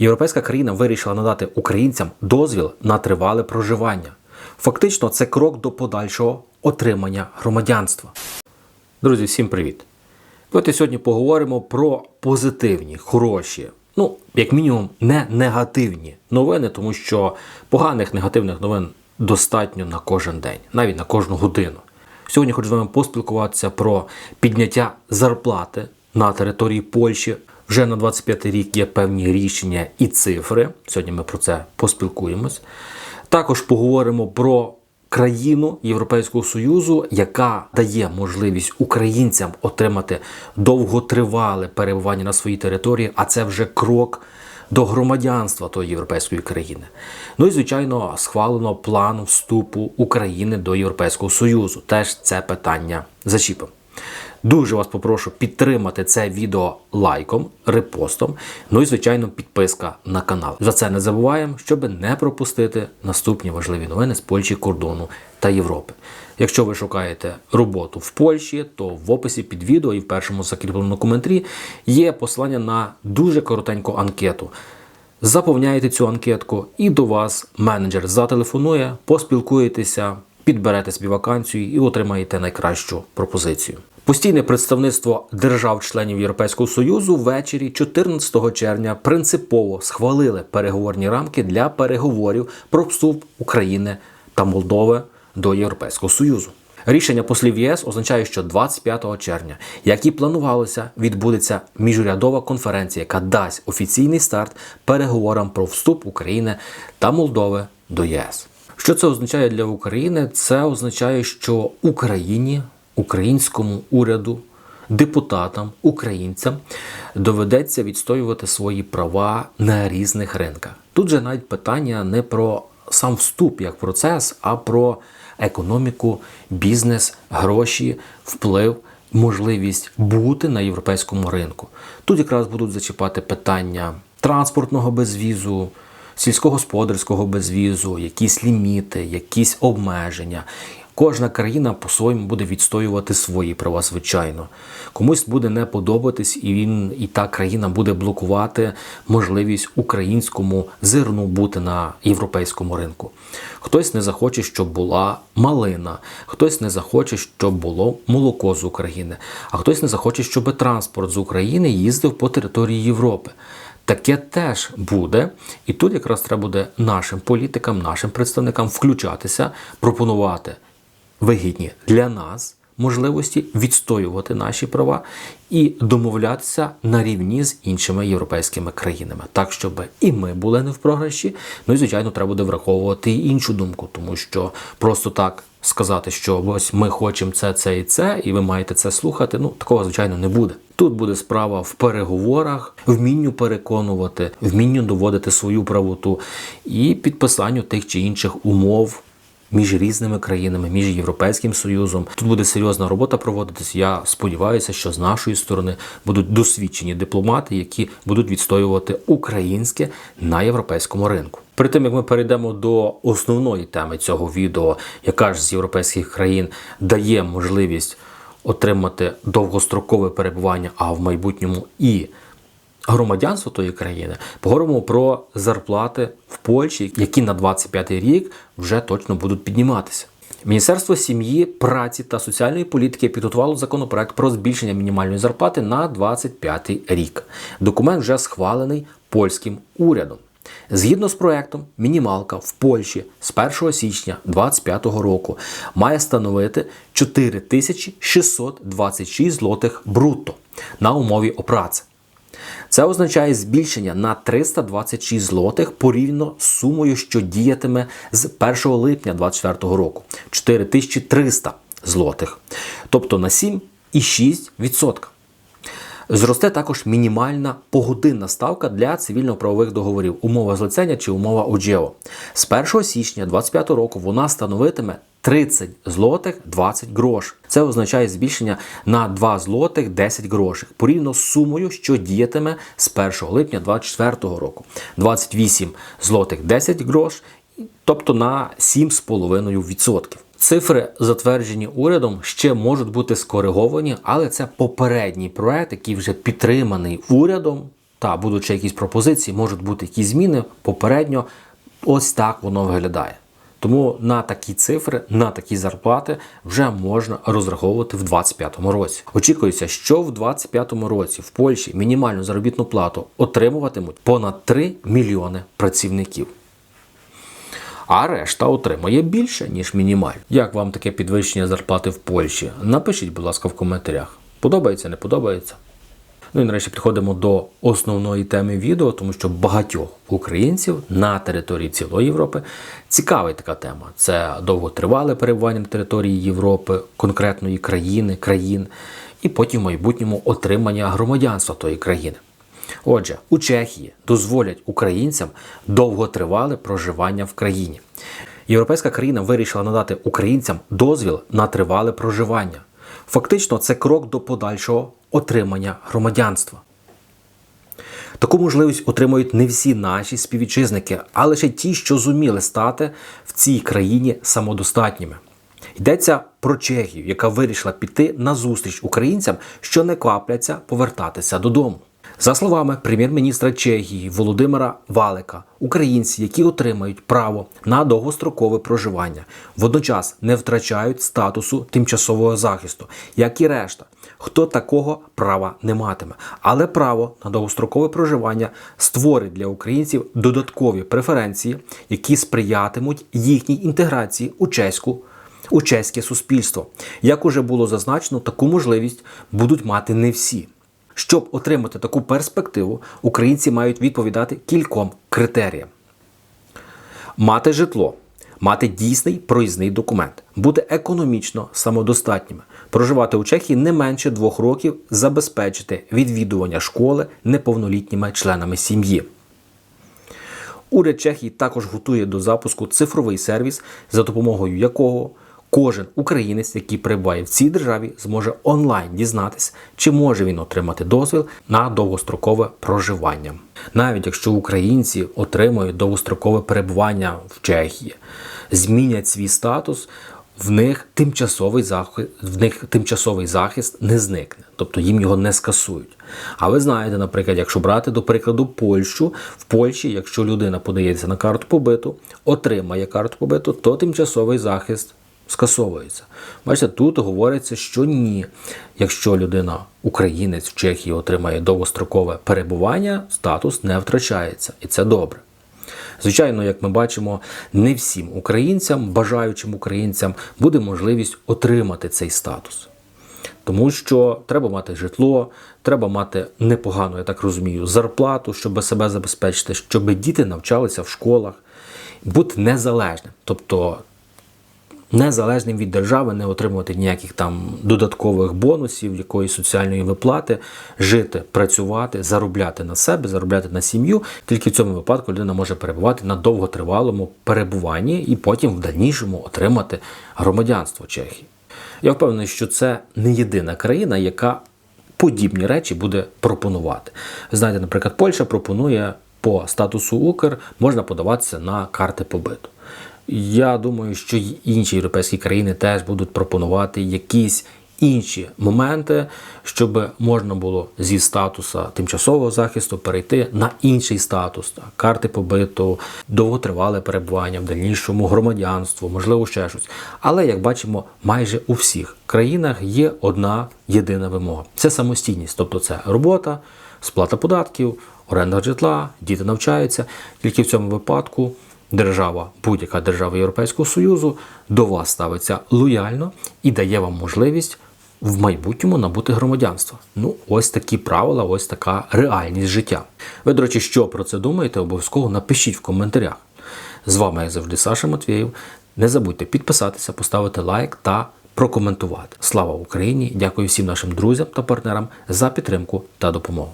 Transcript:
Європейська країна вирішила надати українцям дозвіл на тривале проживання. Фактично, це крок до подальшого отримання громадянства. Друзі, всім привіт! Давайте сьогодні поговоримо про позитивні, хороші, ну, як мінімум, не негативні новини, тому що поганих негативних новин достатньо на кожен день, навіть на кожну годину. Сьогодні хочу з вами поспілкуватися про підняття зарплати на території Польщі. Вже на 25 рік є певні рішення і цифри. Сьогодні ми про це поспілкуємось. Також поговоримо про країну Європейського Союзу, яка дає можливість українцям отримати довготривале перебування на своїй території, а це вже крок до громадянства тої європейської країни. Ну і звичайно, схвалено план вступу України до Європейського Союзу. Теж це питання зачіпимо. Дуже вас попрошу підтримати це відео лайком, репостом, ну і звичайно підписка на канал. За це не забуваємо, щоб не пропустити наступні важливі новини з Польщі, кордону та Європи. Якщо ви шукаєте роботу в Польщі, то в описі під відео і в першому закріпленому коментарі є посилання на дуже коротеньку анкету. Заповняєте цю анкетку, і до вас менеджер зателефонує, поспілкуєтеся, підберете собі вакансію і отримаєте найкращу пропозицію. Постійне представництво держав-членів Європейського Союзу ввечері 14 червня принципово схвалили переговорні рамки для переговорів про вступ України та Молдови до Європейського Союзу. Рішення послів ЄС означає, що 25 червня, як і планувалося, відбудеться міжурядова конференція, яка дасть офіційний старт переговорам про вступ України та Молдови до ЄС. Що це означає для України? Це означає, що Україні, українському уряду, депутатам, українцям доведеться відстоювати свої права на різних ринках. Тут же навіть питання не про сам вступ як процес, а про економіку, бізнес, гроші, вплив. Можливість бути на європейському ринку. Тут якраз будуть зачіпати питання транспортного безвізу, сільськогосподарського безвізу, якісь ліміти, якісь обмеження. Кожна країна по-своєму буде відстоювати свої права, звичайно. Комусь буде не подобатись, і він і та країна буде блокувати можливість українському зерну бути на європейському ринку. Хтось не захоче, щоб була малина, хтось не захоче, щоб було молоко з України, а хтось не захоче, щоб транспорт з України їздив по території Європи. Таке теж буде, і тут якраз треба буде нашим політикам, нашим представникам включатися, пропонувати вигідні для нас можливості відстоювати наші права і домовлятися на рівні з іншими європейськими країнами, так щоб і ми були не в програші. Ну і звичайно, треба буде враховувати і іншу думку, тому що просто так. Сказати, що ось ми хочемо це, це і це, і ви маєте це слухати. Ну такого звичайно не буде. Тут буде справа в переговорах, вмінню переконувати, вмінню доводити свою правоту і підписанню тих чи інших умов між різними країнами, між Європейським Союзом. Тут буде серйозна робота проводитись. Я сподіваюся, що з нашої сторони будуть досвідчені дипломати, які будуть відстоювати українське на європейському ринку. Перед тим як ми перейдемо до основної теми цього відео, яка ж з європейських країн дає можливість отримати довгострокове перебування, а в майбутньому і громадянство тої країни, поговоримо про зарплати в Польщі, які на 25 рік вже точно будуть підніматися. Міністерство сім'ї, праці та соціальної політики підготувало законопроект про збільшення мінімальної зарплати на 25 рік. Документ вже схвалений польським урядом. Згідно з проектом, мінімалка в Польщі з 1 січня 2025 року має становити 4626 злотих брутто на умові опраці. Це означає збільшення на 326 злотих порівняно з сумою, що діятиме з 1 липня 2024 року 4300 злотих, тобто на 7,6%. Зросте також мінімальна погодинна ставка для цивільно-правових договорів, умова злицення чи умова ОДЖЕО. З 1 січня 2025 року вона становитиме 30 злотих 20 грош. Це означає збільшення на 2 злотих 10 грошей, порівняно з сумою, що діятиме з 1 липня 2024 року. 28 злотих 10 грош, тобто на 7,5%. Цифри, затверджені урядом, ще можуть бути скориговані, але це попередній проект, який вже підтриманий урядом та будуть ще якісь пропозиції, можуть бути якісь зміни. Попередньо ось так воно виглядає. Тому на такі цифри, на такі зарплати вже можна розраховувати в 2025 році. Очікується, що в 2025 році в Польщі мінімальну заробітну плату отримуватимуть понад 3 мільйони працівників. А решта отримує більше, ніж мінімально. Як вам таке підвищення зарплати в Польщі? Напишіть, будь ласка, в коментарях. Подобається, не подобається? Ну і нарешті підходимо до основної теми відео, тому що багатьох українців на території цілої Європи цікавить така тема. Це довготривале перебування на території Європи, конкретної країни, країн, і потім в майбутньому отримання громадянства тої країни. Отже, у Чехії дозволять українцям довготривале проживання в країні. Європейська країна вирішила надати українцям дозвіл на тривале проживання. Фактично, це крок до подальшого отримання громадянства. Таку можливість отримують не всі наші співвітчизники, а лише ті, що зуміли стати в цій країні самодостатніми. Йдеться про Чехію, яка вирішила піти на зустріч українцям, що не квапляться повертатися додому. За словами прем'єр-міністра Чехії Володимира Валика, українці, які отримають право на довгострокове проживання, водночас не втрачають статусу тимчасового захисту, як і решта, хто такого права не матиме. Але право на довгострокове проживання створить для українців додаткові преференції, які сприятимуть їхній інтеграції у чеську. У чеське суспільство, як уже було зазначено, таку можливість будуть мати не всі. Щоб отримати таку перспективу, українці мають відповідати кільком критеріям: мати житло, мати дійсний проїзний документ, бути економічно самодостатніми, проживати у Чехії не менше двох років, забезпечити відвідування школи неповнолітніми членами сім'ї. Уряд Чехії також готує до запуску цифровий сервіс, за допомогою якого Кожен українець, який перебуває в цій державі, зможе онлайн дізнатися, чи може він отримати дозвіл на довгострокове проживання. Навіть якщо українці отримують довгострокове перебування в Чехії, змінять свій статус. В них тимчасовий захист, в них тимчасовий захист не зникне, тобто їм його не скасують. А ви знаєте, наприклад, якщо брати до прикладу Польщу, в Польщі, якщо людина подається на карту побиту, отримає карту побиту, то тимчасовий захист скасовується. Бачите, тут говориться, що ні. Якщо людина, українець в Чехії отримає довгострокове перебування, статус не втрачається, і це добре. Звичайно, як ми бачимо, не всім українцям, бажаючим українцям, буде можливість отримати цей статус. Тому що треба мати житло, треба мати непогану, я так розумію, зарплату, щоб себе забезпечити, щоб діти навчалися в школах, бути незалежним. Тобто незалежним від держави, не отримувати ніяких там додаткових бонусів, якоїсь соціальної виплати, жити, працювати, заробляти на себе, заробляти на сім'ю. Тільки в цьому випадку людина може перебувати на довготривалому перебуванні і потім в дальнішому отримати громадянство Чехії. Я впевнений, що це не єдина країна, яка подібні речі буде пропонувати. Ви знаєте, наприклад, Польща пропонує по статусу Укр можна подаватися на карти побиту. Я думаю, що й інші європейські країни теж будуть пропонувати якісь інші моменти, щоб можна було зі статуса тимчасового захисту перейти на інший статус так, карти побиту, довготривале перебування в дальнішому громадянство, можливо, ще щось. Але як бачимо, майже у всіх країнах є одна єдина вимога: це самостійність, тобто це робота, сплата податків, оренда житла, діти навчаються. Тільки в цьому випадку держава, будь-яка держава Європейського Союзу до вас ставиться лояльно і дає вам можливість в майбутньому набути громадянство. Ну, ось такі правила, ось така реальність життя. Ви, до речі, що про це думаєте, обов'язково напишіть в коментарях. З вами, як завжди, Саша Матвєєв. Не забудьте підписатися, поставити лайк та прокоментувати. Слава Україні! Дякую всім нашим друзям та партнерам за підтримку та допомогу.